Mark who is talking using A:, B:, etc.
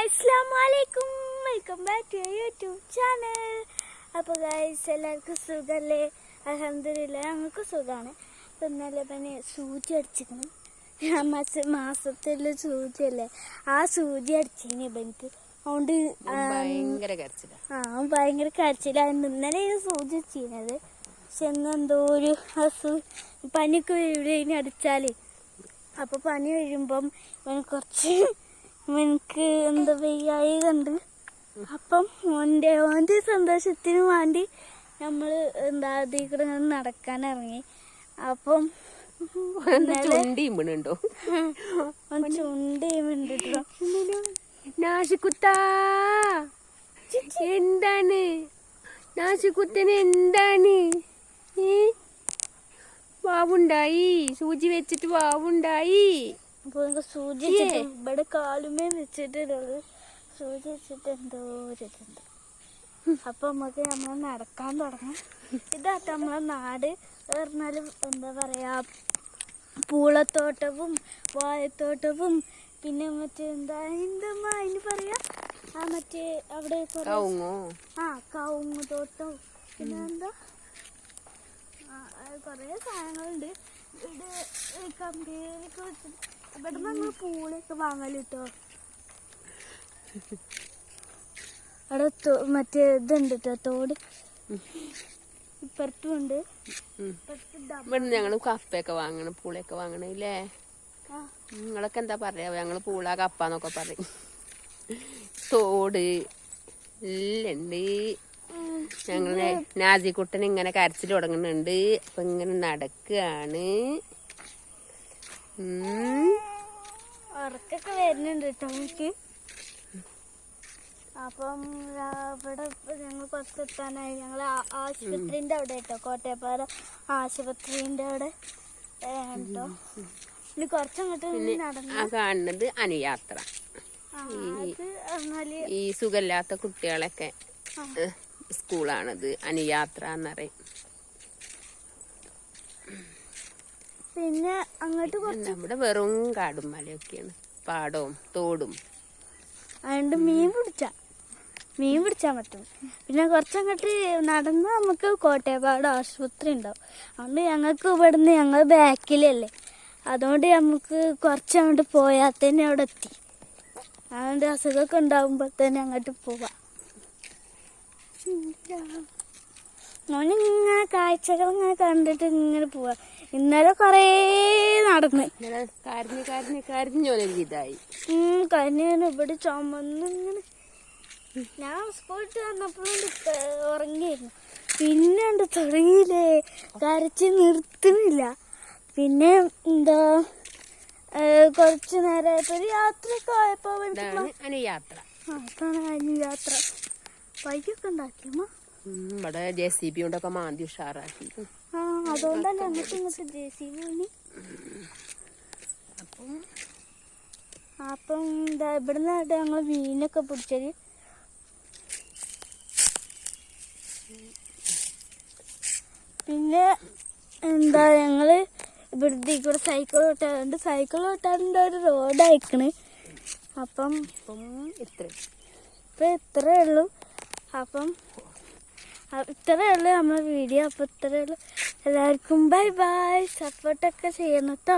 A: Guys അസ്സലാമലൈക്കും welcome back to YouTube channel അപ്പോൾ guys എല്ലാവർക്കും സുഖമല്ലേ അലഹമില്ല ഞങ്ങൾക്ക് സുഖമാണ് ഇപ്പം ഇന്നലെ പിന്നെ സൂചി അടിച്ചിരിക്കണം മാസ മാസത്തിൽ സൂചിയല്ലേ? ആ സൂചി അടിച്ചിന് ഇവനിക്ക് അതുകൊണ്ട് ആ ഭയങ്കര കരച്ചിലായിരുന്നു ഇന്നലെ സൂചി അടിച്ചിരുന്നത് പക്ഷെ എന്തോ ഒരു അസു പനിയൊക്കെ ഇവിടെ അടിച്ചാലേ. അപ്പൊ പനി വരുമ്പം ഇവന് കുറച്ച് ഇവനക്ക് എന്താ വയ്യായി കണ്ട്? അപ്പം ഓന്റെ ഓന്റെ സന്തോഷത്തിന് വേണ്ടി നമ്മൾ എന്താ അതിൽ നടക്കാൻ ഇറങ്ങി. അപ്പം
B: ചുണ്ടി വീണുണ്ടോ?
A: അവൻ ചുണ്ട് ഉണ്ട് ട്ടോ.
B: നാശിക്കുത്താ എന്താണ്? നാശിക്കുത്തന് എന്താണ്? വാവുണ്ടായി. സൂചി വെച്ചിട്ട് വാവുണ്ടായി.
A: അപ്പൊ എനിക്ക് സൂചി വെച്ചിട്ട് ഇവിടെ കാലുമേ വെച്ചിട്ടുള്ളത് സൂചി വെച്ചിട്ട് എന്തോ ഒരു ഇതുണ്ട് അപ്പൊ നമുക്ക് നമ്മൾ നടക്കാൻ തുടങ്ങും. ഇതാട്ടോ നമ്മളെ നാട്. പറഞ്ഞാലും എന്താ പറയാ പൂളത്തോട്ടവും വാഴത്തോട്ടവും പിന്നെ മറ്റേ എന്താ എന്താ അതിന് പറയാ? ആ മറ്റേ അവിടെ ആ കവുങ്ങ് തോട്ടം. പിന്നെ എന്താ? കുറേ സാധനങ്ങളുണ്ട്. ഇവിടെ കമ്പനിയൊക്കെ വെച്ചിട്ട് ഇവിടെ നമ്മൾ പൂളൊക്കെ അവിടെ മറ്റേ ഇതുണ്ട് കേട്ടോ തോട്. ഇപ്പുറത്തും ഉണ്ട്.
B: കപ്പയൊക്കെ വാങ്ങണം പൂളയൊക്കെ വാങ്ങണം ഇല്ലേ?
A: ആ,
B: നിങ്ങളൊക്കെ എന്താ പറയാ? ഞങ്ങൾ പൂള കപ്പ എന്നൊക്കെ പറയും. തോട്
A: ഇല്ലണ്ട്.
B: ഞങ്ങളെ നാസിക്കുട്ടൻ ഇങ്ങനെ കരച്ചിൽ തുടങ്ങുന്നുണ്ട്. അപ്പൊ ഇങ്ങനെ നടക്കുകയാണ്.
A: ഉറക്കൊക്കെ വരുന്നുണ്ട് കേട്ടോ എനിക്ക്. അപ്പം ഇവിടെ ഞങ്ങൾ കുറച്ച് എത്താനായി. ഞങ്ങൾ ആശുപത്രിന്റെ അവിടെ കേട്ടോ കോട്ടയപ്പാറ ആശുപത്രിന്റെ അവിടെ. കേട്ടോ ഇനി കുറച്ചങ്ങോട്ട് നടന്നു
B: കാണുന്നത് അനുയാത്ര. ഈ സുഖമില്ലാത്ത കുട്ടികളൊക്കെ സ്കൂളാണത്. അനുയാത്ര എന്നറിയും
A: പിന്നെ അങ്ങോട്ട് കുറച്ച്
B: നമ്മുടെ വെറും കാടും മലയൊക്കെയാണ്. പാടവും തോടും.
A: അതുകൊണ്ട് മീൻ പിടിച്ച. മീൻ പിടിച്ചാൽ പറ്റും. പിന്നെ കുറച്ചങ്ങോട്ട് നടന്ന് നമുക്ക് കോട്ടയപ്പാട് ആശുപത്രി ഉണ്ടാവും. അതുകൊണ്ട് ഞങ്ങൾക്ക് ഇവിടുന്ന് ഞങ്ങൾ ബാക്കിലല്ലേ. അതുകൊണ്ട് നമുക്ക് കുറച്ചങ്ങോട്ട് പോയാൽ തന്നെ അവിടെ എത്തി. അതുകൊണ്ട് അസുഖമൊക്കെ ഉണ്ടാകുമ്പോൾ തന്നെ അങ്ങോട്ട് പോവാം. ഇങ്ങനെ കാഴ്ചകൾ ഇങ്ങനെ കണ്ടിട്ട് ഇങ്ങനെ പോവാ. ഇന്നലെ കൊറേ നടന്ന്.
B: കരഞ്ഞ് കരഞ്ഞ് ഇതായി
A: ഉം, കരഞ്ഞാണ് ഇവിടെ ചുമന്നിങ്ങനെ ഞാൻ സ്കൂളിട്ട് വന്നപ്പോഴും ഉറങ്ങിയിരുന്നു. പിന്നെ ഉണ്ട് തുടങ്ങിയില്ലേ കരച്ച് നിർത്തുന്നില്ല. പിന്നെ എന്താ കുറച്ചു ഒരു യാത്രയൊക്കെ ആയപ്പോ യാത്ര. അതാണ് യാത്ര. വൈകൊക്കെ ഉണ്ടാക്കിയമ്മ
B: ഇവിടെ ജെ സി ബി കൊണ്ടൊക്കെ മാന്തി ഉഷാറാക്കി.
A: ആ അതുകൊണ്ടല്ലേ അങ്ങോട്ട് ഇങ്ങോട്ട് ബി
B: അപ്പം
A: അപ്പം എന്താ ഇവിടുന്ന് ഞങ്ങൾ മീനൊക്കെ പിടിച്ചത്. പിന്നെ എന്താ ഞങ്ങൾ ഇവിടുത്തെ കൂടെ സൈക്കിൾ ഓട്ടാറുണ്ട്. സൈക്കിൾ ഓട്ടാറിന്റെ ഒരു റോഡ് അയക്കണ് അപ്പം
B: ഇപ്പം ഇത്ര.
A: ഇപ്പൊ ഇത്രേ ഉള്ളൂ. അപ്പം ഇത്രയേ ഇത്രേ ഉള്ളൂ നമ്മളെ വീഡിയോ അപ്പം ഇത്രയേ ഉള്ളൂ. എല്ലാവർക്കും ബൈ ബൈ. സപ്പോർട്ടൊക്കെ ചെയ്യണം കേട്ടോ